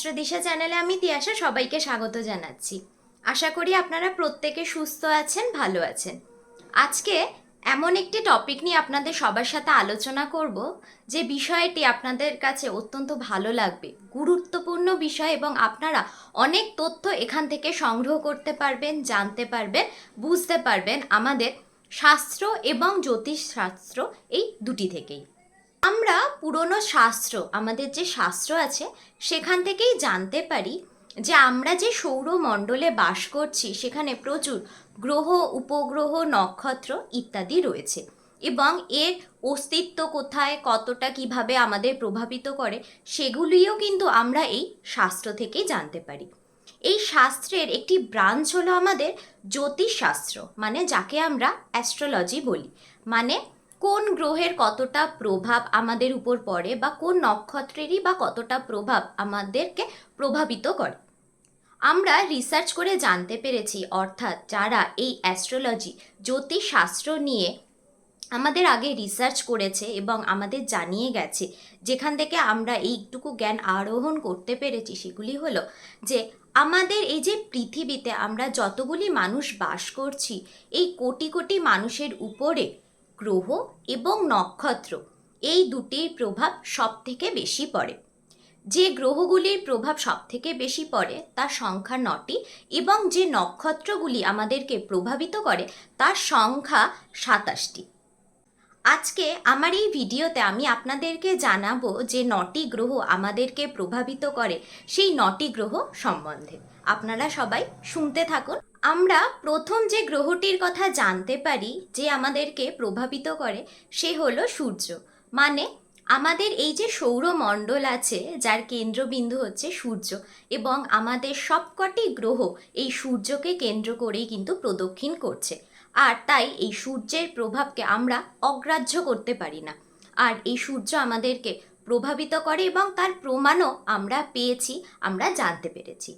Astro দিশা চ্যানেলে আমি তিয়াশা সবাইকে স্বাগত জানাচ্ছি। আশা করি আপনারা প্রত্যেকে সুস্থ আছেন, ভালো আছেন। আজকে এমন একটি টপিক নিয়ে আপনাদের সবার সাথে আলোচনা করব, যে বিষয়টি আপনাদের কাছে অত্যন্ত ভালো লাগবে, গুরুত্বপূর্ণ বিষয় এবং আপনারা অনেক তথ্য এখান থেকে সংগ্রহ করতে পারবেন, জানতে পারবেন, বুঝতে পারবেন আমাদের শাস্ত্র এবং জ্যোতিষ শাস্ত্র এই দুটি থেকেই। আমরা পুরনো শাস্ত্র, আমাদের যে শাস্ত্র আছে, সেখান থেকেই জানতে পারি যে আমরা যে সৌরমণ্ডলে বাস করছি, সেখানে প্রচুর গ্রহ, উপগ্রহ, নক্ষত্র ইত্যাদি রয়েছে এবং এর অস্তিত্ব কোথায়, কতটা কীভাবে আমাদের প্রভাবিত করে, সেগুলিও কিন্তু আমরা এই শাস্ত্র থেকেই জানতে পারি। এই শাস্ত্রের একটি ব্রাঞ্চ হলো আমাদের জ্যোতিষশাস্ত্র মানে যাকে আমরা অ্যাস্ট্রোলজি বলি মানে কোন গ্রহের কতটা প্রভাব আমাদের উপর পড়ে বা কোন নক্ষত্রেরই বা কতটা প্রভাব আমাদেরকে প্রভাবিত করে? আমরা রিসার্চ করে জানতে পেরেছি, অর্থাৎ যারা এই অ্যাস্ট্রোলজি জ্যোতিষশাস্ত্র নিয়ে আমাদের আগে রিসার্চ করেছে এবং আমাদের জানিয়ে গেছে, যেখান থেকে আমরা এইটুকু জ্ঞান আরোহণ করতে পেরেছি, সেগুলি হলো যে আমাদের এই যে পৃথিবীতে আমরা যতগুলি মানুষ বাস করছি, এই কোটি কোটি মানুষের উপরে গ্রহ এবং নক্ষত্র, এই দুটির প্রভাব সব থেকে বেশি পড়ে। যে গ্রহগুলির প্রভাব সব থেকে বেশি পড়ে, তার সংখ্যা নটি এবং যে নক্ষত্রগুলি আমাদেরকে প্রভাবিত করে, তার সংখ্যা সাতাশটি। আজকে আমার এই ভিডিওতে আমি আপনাদেরকে জানাব যে নটি গ্রহ আমাদেরকে প্রভাবিত করে, সেই নটি গ্রহ সম্বন্ধে। আপনারা সবাই শুনতে থাকুন। আমরা প্রথম যে গ্রহটির কথা জানতে পারি, যে আমাদেরকে প্রভাবিত করে, সে হলো সূর্য। মানে আমাদের এই যে সৌরমণ্ডল আছে, যার কেন্দ্রবিন্দু হচ্ছে সূর্য এবং আমাদের সবকটি গ্রহ এই সূর্যকে কেন্দ্র করেই কিন্তু প্রদক্ষিণ করছে। আর তাই এই সূর্যের প্রভাবকে আমরা অগ্রাহ্য করতে পারি না। আর এই সূর্য আমাদেরকে প্রভাবিত করে এবং তার প্রমাণও আমরা পেয়েছি, আমরা জানতে পেরেছি।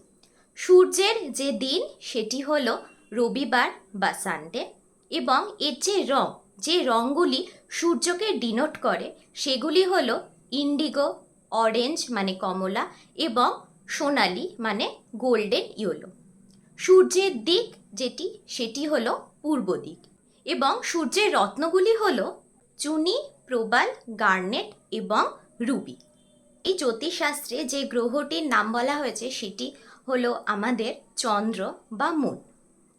সূর্যের যে দিন, সেটি হলো রবিবার বা সানডে এবং এর যে রং, যে রঙগুলি সূর্যকে ডিনোট করে, সেগুলি হলো ইন্ডিগো, অরেঞ্জ মানে কমলা এবং সোনালি মানে গোল্ডেন ইয়েলো। সূর্যের দিক যেটি, সেটি হলো পূর্ব দিক এবং সূর্যের রত্নগুলি হলো চুনি, প্রবাল, গার্নেট এবং রুবি। এই জ্যোতিষশাস্ত্রে যে গ্রহটির নাম বলা হয়েছে, সেটি হলো আমাদের চন্দ্র বা মুন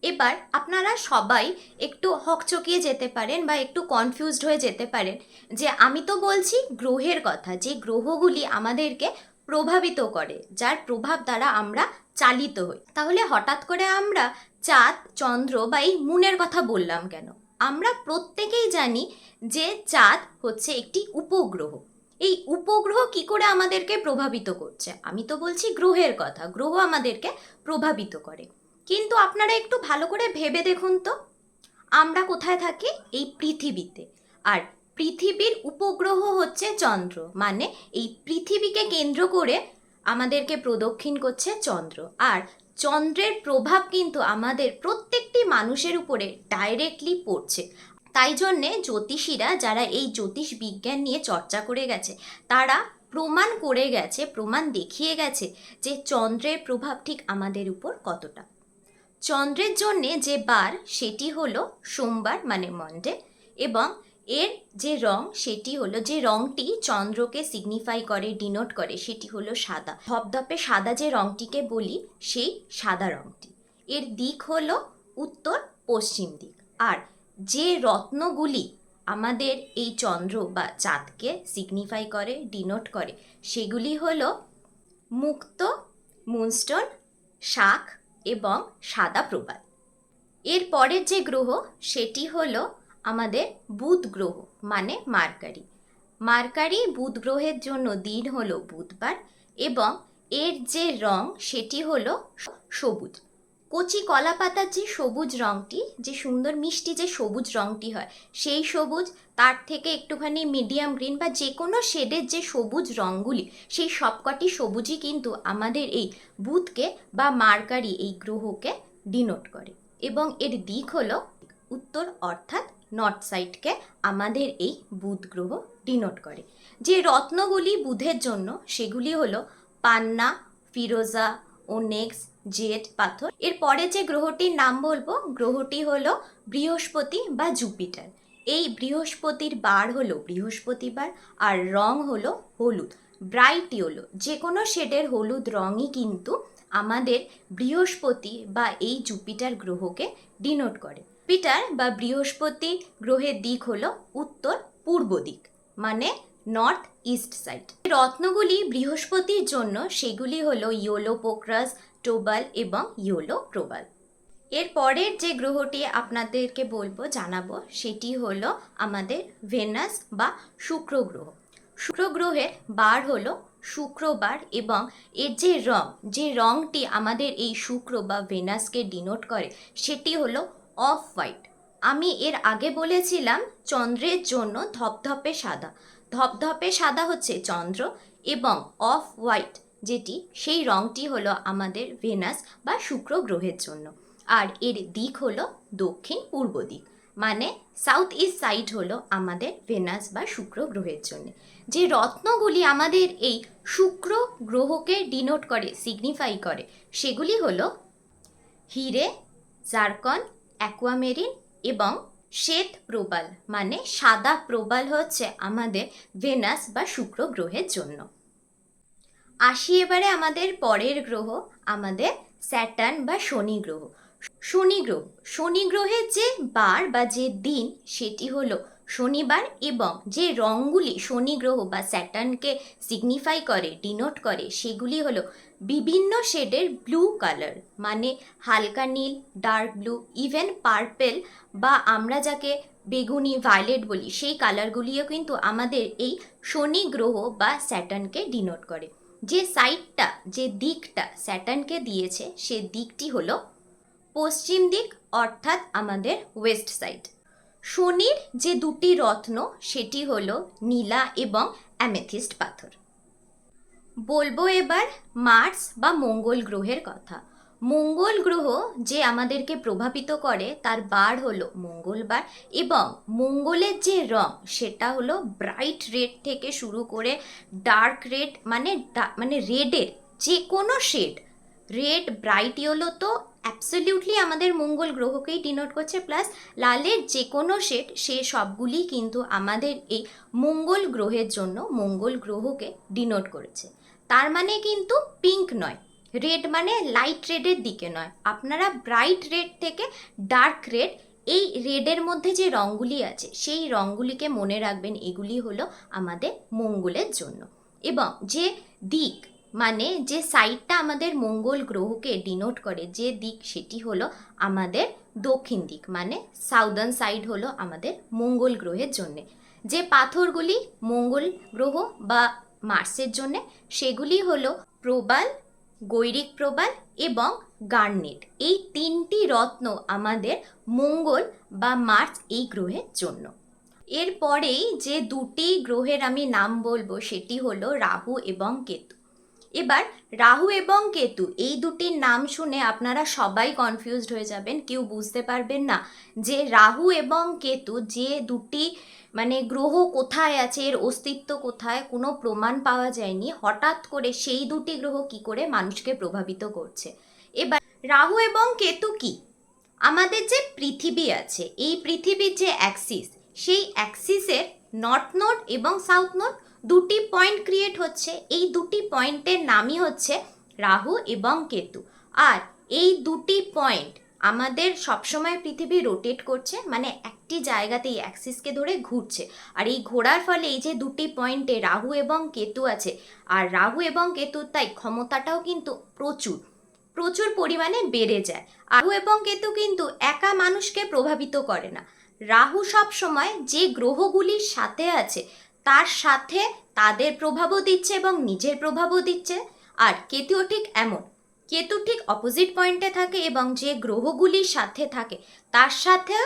এবার আপনারা সবাই একটু হকচকিয়ে যেতে পারেন বা একটু কনফিউজড হয়ে যেতে পারেন যে আমি তো বলছি গ্রহের কথা, যে গ্রহগুলি আমাদেরকে প্রভাবিত করে, যার প্রভাব দ্বারা আমরা চালিত হই। তাহলে হঠাৎ করে আমরা চাঁদ, চন্দ্র বা এই মুনের কথা বললাম কেন? আমরা প্রত্যেকেই জানি যে চাঁদ হচ্ছে একটি উপগ্রহ। এই উপগ্রহ কি করে আমাদেরকে প্রভাবিত করছে? আমি তো বলছি গ্রহের কথা। গ্রহ আমাদেরকে প্রভাবিত করে। কিন্তু আপনারা একটু ভালো করে ভেবে দেখুন তো। আমরা কোথায় থাকি? এই পৃথিবীতে। আর পৃথিবীর উপগ্রহ হচ্ছে চন্দ্র। মানে এই পৃথিবীকে কেন্দ্র করে আমাদেরকে প্রদক্ষিণ করছে চন্দ্র। আর চন্দ্রের প্রভাব কিন্তু আমাদের প্রত্যেকটি মানুষের উপরে ডাইরেক্টলি পড়ছে। তাই জন্যে জ্যোতিষীরা যারা এই জ্যোতিষ বিজ্ঞান নিয়ে চর্চা করে গেছে, তারা প্রমাণ করে গেছে, প্রমাণ দেখিয়ে গেছে যে চন্দ্রের প্রভাব ঠিক আমাদের উপর কতটা। চন্দ্রের জন্যে যে বার সেটি হলো সোমবার মানে মন্ডে এবং এর যে রং সেটি হলো, যে রংটি চন্দ্রকে সিগনিফাই করে ডিনোট করে সেটি হলো সাদা। ধপধপে সাদা যে রংটিকে বলি সেই সাদা রংটি। এর দিক হলো উত্তর পশ্চিম দিক। আর যে রত্নগুলি আমাদের এই চন্দ্র বা চাঁদকে সিগনিফাই করে ডিনোট করে, সেগুলি হল মুক্ত মুনস্টোন শাক এবং সাদা প্রবাল। এর পরের যে গ্রহ, সেটি হলো আমাদের বুধ গ্রহ মানে মার্কারি। মার্কারি বুধ গ্রহের জন্য দিন হলো বুধবার এবং এর যে রং, সেটি হলো সবুজ। কচি কলা পাতার যে সবুজ রংটি, যে সুন্দর মিষ্টি যে সবুজ রংটি হয়, সেই সবুজ, তার থেকে একটুখানি মিডিয়াম গ্রিন বা যে কোনো শেডের যে সবুজ রঙগুলি সেই সবকটি সবুজই কিন্তু আমাদের এই বুধকে বা মার্কারি এই গ্রহকে ডিনোট করে। এবং এর দিক হলো উত্তর অর্থাৎ নর্থ সাইডকে আমাদের এই বুধ গ্রহ ডিনোট করে। যে রত্নগুলি বুধের জন্য, সেগুলি হলো পান্না, ফিরোজা ওনেক্স জেড পাথর। এরপরে যে গ্রহটির নাম বলব, গ্রহটি হলো বৃহস্পতি বা জুপিটার। এই বৃহস্পতির বার হলো বৃহস্পতিবার আর রং হলো হলুদ। ব্রাইট ইয়েলো, যে কোনো শেডের হলুদ রঙই কিন্তু আমাদের বৃহস্পতি বা এই জুপিটার গ্রহকে ডিনোট করে। পিটার বা বৃহস্পতি গ্রহের দিক হলো উত্তর পূর্ব দিক মানে নর্থ ইস্ট সাইড রত্নগুলি বৃহস্পতির জন্য, সেগুলি হলো ইয়োলো পোক্রাস টোবাল এবং ইয়োলো প্রবাল এর পরের যে গ্রহটি আপনাদেরকে বলব, জানাব, সেটি হলো আমাদের ভেনাস বা শুক্র গ্রহ। শুক্র গ্রহের বার হলো শুক্রবার এবং এর যে রং, যে রংটি আমাদের এই শুক্র বা ভেনাসকে ডিনোট করে, সেটি হলো অফ হোয়াইট আমি এর আগে বলেছিলাম, চন্দ্রের জন্য ধপধপে সাদা। ধপধপে সাদা হচ্ছে চন্দ্র এবং অফ হোয়াইট, যেটি সেই রংটি হলো আমাদের ভেনাস বা শুক্র গ্রহের জন্য। আর এর দিক হলো দক্ষিণ পূর্ব দিক মানে সাউথ ইস্ট সাইড হলো আমাদের ভেনাস বা শুক্র গ্রহের জন্য। যে রত্নগুলি আমাদের এই শুক্র গ্রহকে ডিনোট করে সিগনিফাই করে, সেগুলি হলো হিরে, জারকন অ্যাকোয়ামেরিন এবং শ্বেত প্রবাল মানে সাদা প্রবাল হচ্ছে আমাদের ভেনাস বা শুক্র গ্রহের জন্য। আসি এবারে আমাদের পরের গ্রহ, আমাদের স্যাটার্ন বা শনি গ্রহ। শনি গ্রহ, শনি গ্রহের যে বার বা যে দিন, সেটি হলো শনিবার এবং যে রঙগুলি শনি গ্রহ বা স্যাটার্নকে সিগনিফাই করে ডিনোট করে, সেগুলি হলো বিভিন্ন শেডের ব্লু কালার মানে হালকা নীল ডার্ক ব্লু ইভেন পার্পেল বা আমরা যাকে বেগুনি ভায়োলেট বলি, সেই কালারগুলিও কিন্তু আমাদের এই শনি গ্রহ বা স্যাটার্নকে ডিনোট করে। যে সাইডটা যে দিকটা স্যাটার্নকে দিয়েছে, সে দিকটি হলো পশ্চিম দিক, অর্থাৎ আমাদের ওয়েস্ট সাইড শনির যে দুটি রত্ন, সেটি হলো নীলা এবং অ্যামেথিস্ট পাথর। বলব এবার মার্স বা মঙ্গল গ্রহের কথা। মঙ্গল গ্রহ যে আমাদেরকে প্রভাবিত করে, তার বার হলো মঙ্গলবার এবং মঙ্গলের যে রং, সেটা হলো ব্রাইট রেড থেকে শুরু করে ডার্ক রেড মানে মানে রেডের যে কোনো শেড, রেড ব্রাইট ইয়েলো তো অ্যাবসলিউটলি আমাদের মঙ্গল গ্রহকেই ডিনোট করছে প্লাস লালের যে কোনো শেড সে সবগুলি কিন্তু আমাদের এই মঙ্গল গ্রহের জন্য মঙ্গল গ্রহকে ডিনোট করেছে। তার মানে কিন্তু পিঙ্ক নয় রেড মানে লাইট রেডের দিকে নয়। আপনারা ব্রাইট রেড থেকে ডার্ক রেড এই রেডের মধ্যে যে রঙগুলি আছে, সেই রঙগুলিকে মনে রাখবেন, এগুলি হলো আমাদের মঙ্গলের জন্য। এবং যে দিক মানে যে সাইডটা আমাদের মঙ্গল গ্রহকে ডিনোট করে, যে দিক সেটি হলো আমাদের দক্ষিণ দিক মানে সাউদার্ন সাইড হলো আমাদের মঙ্গল গ্রহের জন্যে। যে পাথরগুলি মঙ্গল গ্রহ বা মার্সের জন্যে, সেগুলি হলো প্রবাল, গৈরিক প্রবাল এবং গার্নেট। এই তিনটি রত্ন আমাদের মঙ্গল বা মার্স এই গ্রহের জন্য। এরপরেই যে দুটি গ্রহের আমি নাম বলব, সেটি হলো রাহু এবং কেতু। এবার রাহু এবং কেতু, এই দুটির নাম শুনে আপনারা সবাই কনফিউজড হয়ে যাবেন, কেউ বুঝতে পারবেন না যে রাহু এবং কেতু যে দুটি মানে গ্রহ কোথায় আছে, এর অস্তিত্ব কোথায়, কোনো প্রমাণ পাওয়া যায়নি, হঠাৎ করে সেই দুটি গ্রহ কি করে মানুষকে প্রভাবিত করছে? এবার রাহু এবং কেতু কি? আমাদের যে পৃথিবী আছে, এই পৃথিবীর যে অ্যাক্সিস সেই অ্যাক্সিসের নর্থ নোড এবং সাউথ নোড দুটি পয়েন্ট ক্রিয়েট হচ্ছে, এই দুটি পয়েন্টের নামই হচ্ছে রাহু এবং কেতু। আর এই দুটি পয়েন্ট আমাদের সবসময় পৃথিবী রোটেট করছে মানে একটি জায়গাতেই অ্যাক্সিসকে ধরে ঘুরছে। আর এই ঘোরার ফলে এই যে দুটি পয়েন্টে রাহু এবং কেতু আছে, আর রাহু এবং কেতুর তাই ক্ষমতাটাও কিন্তু প্রচুর প্রচুর পরিমাণে বেড়ে যায়। রাহু এবং কেতু কিন্তু একা মানুষকে প্রভাবিত করে না। রাহু সব সময় যে গ্রহগুলির সাথে আছে তার সাথে তাদের প্রভাবও দিচ্ছে এবং নিজের প্রভাবও দিচ্ছে। আর কেতুও ঠিক এমন। কেতু ঠিক অপোজিট পয়েন্টে থাকে এবং যে গ্রহগুলির সাথে থাকে, তার সাথেও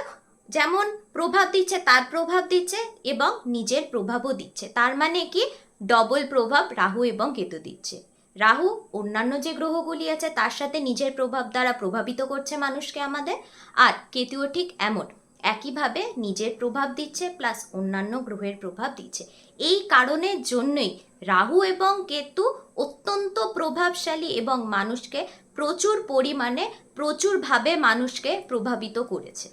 যেমন প্রভাব দিচ্ছে, তার প্রভাব দিচ্ছে এবং নিজের প্রভাবও দিচ্ছে। তার মানে কি? ডবল প্রভাব রাহু এবং কেতু দিচ্ছে। রাহু অন্যান্য যে গ্রহগুলি আছে, তার সাথে নিজের প্রভাব দ্বারা প্রভাবিত করছে মানুষকে আমাদের। আর কেতুও ঠিক এমন। একইভাবে নিজের প্রভাব দিচ্ছে প্লাস অন্যান্য গ্রহের প্রভাব দিচ্ছে। এই কারণের জন্যই রাহু এবং কেতু অত্যন্ত প্রভাবশালী এবং মানুষকে প্রচুর পরিমাণে, প্রচুরভাবে মানুষকে প্রভাবিত করেছে।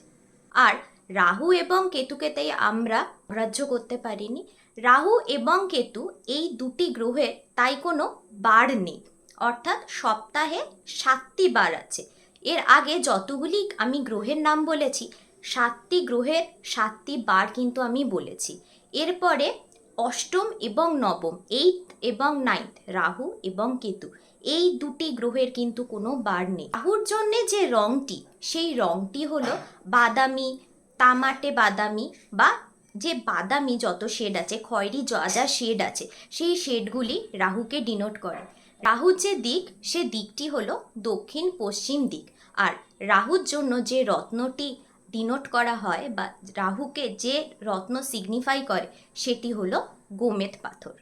আর রাহু এবং কেতুকে তাই আমরা গ্রাহ্য করতে পারিনি। রাহু এবং কেতু এই দুটি গ্রহের তাই কোনো বার নেই। অর্থাৎ সপ্তাহে সাতটি বার আছে। এর আগে যতগুলি আমি গ্রহের নাম বলেছি সাতটি গ্রহের সাতটি বার কিন্তু আমি বলেছি। এরপরে অষ্টম এবং নবম এইট এবং নাইন্থ রাহু এবং কেতু। এই দুটি গ্রহের কিন্তু কোনো বার নেই। রাহুর জন্যে যে রংটি, সেই রংটি হলো বাদামি, তামাটে বাদামি বা যে বাদামি যত শেড আছে, খয়েরি যা যা শেড আছে, সেই শেডগুলি রাহুকে ডিনোট করে। রাহুর যে দিক, সে দিকটি হলো দক্ষিণ পশ্চিম দিক। আর রাহুর জন্য যে রত্নটি ডিনোট করা হয় বা রাহুকে যে রত্ন সিগনিফাই করে সেটি হলো গোমেদ পাথর।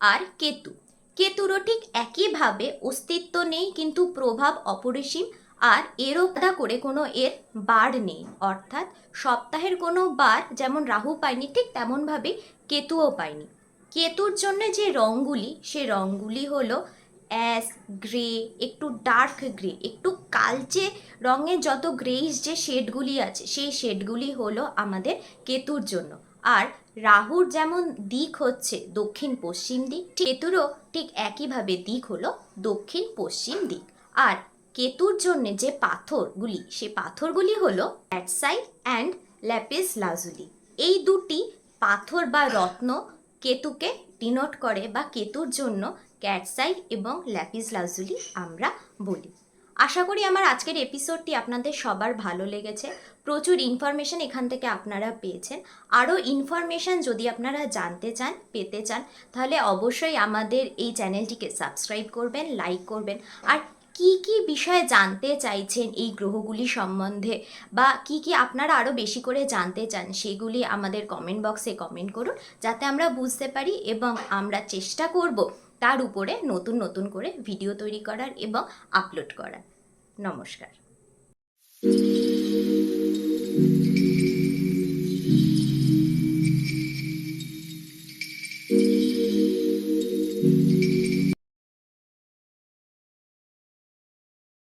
আর কেতু, কেতুরও ঠিক একইভাবে অস্তিত্ব নেই কিন্তু প্রভাব অপরিসীম আর এরও করে কোনো এর বার নেই। অর্থাৎ সপ্তাহের কোনো বার যেমন রাহু পায়নি, ঠিক তেমনভাবে কেতুও পায়নি। কেতুর জন্য যে রঙগুলি, সে রঙগুলি হলো অ্যাশ গ্রে একটু ডার্ক গ্রে একটু কালচে রঙের যত গ্রেইস যে শেডগুলি আছে, সেই শেডগুলি হলো আমাদের কেতুর জন্য। আর রাহুর যেমন দিক হচ্ছে দক্ষিণ পশ্চিম দিক কেতুরও ঠিক একইভাবে দিক হলো দক্ষিণ পশ্চিম দিক। আর কেতুর জন্য যে পাথরগুলি সে পাথরগুলি হলো অ্যাটসাইড অ্যান্ড ল্যাপিস লাজুলি এই দুটি পাথর বা রত্ন কেতুকে ডিনোট করে বা কেতুর জন্য ক্যাটসাইড এবং ল্যাপিস লাজুলি আমরা বলি। আশা করি আমার আজকের এপিসোডটি আপনাদের সবার ভালো লেগেছে। প্রচুর ইনফরমেশন এখান থেকে আপনারা পেয়েছেন। আরও ইনফরমেশান যদি আপনারা জানতে চান, পেতে চান, তাহলে অবশ্যই আমাদের এই চ্যানেলটিকে সাবস্ক্রাইব করবেন লাইক করবেন। আর কি কি বিষয়ে জানতে চাইছেন এই গ্রহগুলি সম্বন্ধে? বা কি কি আপনারা আরও বেশি করে জানতে চান? সেগুলি আমাদের কমেন্ট বক্সে কমেন্ট করুন, যাতে আমরা বুঝতে পারি এবং আমরা চেষ্টা করব তার উপরে নতুন নতুন করে ভিডিও তৈরি করার এবং আপলোড করার। নমস্কার।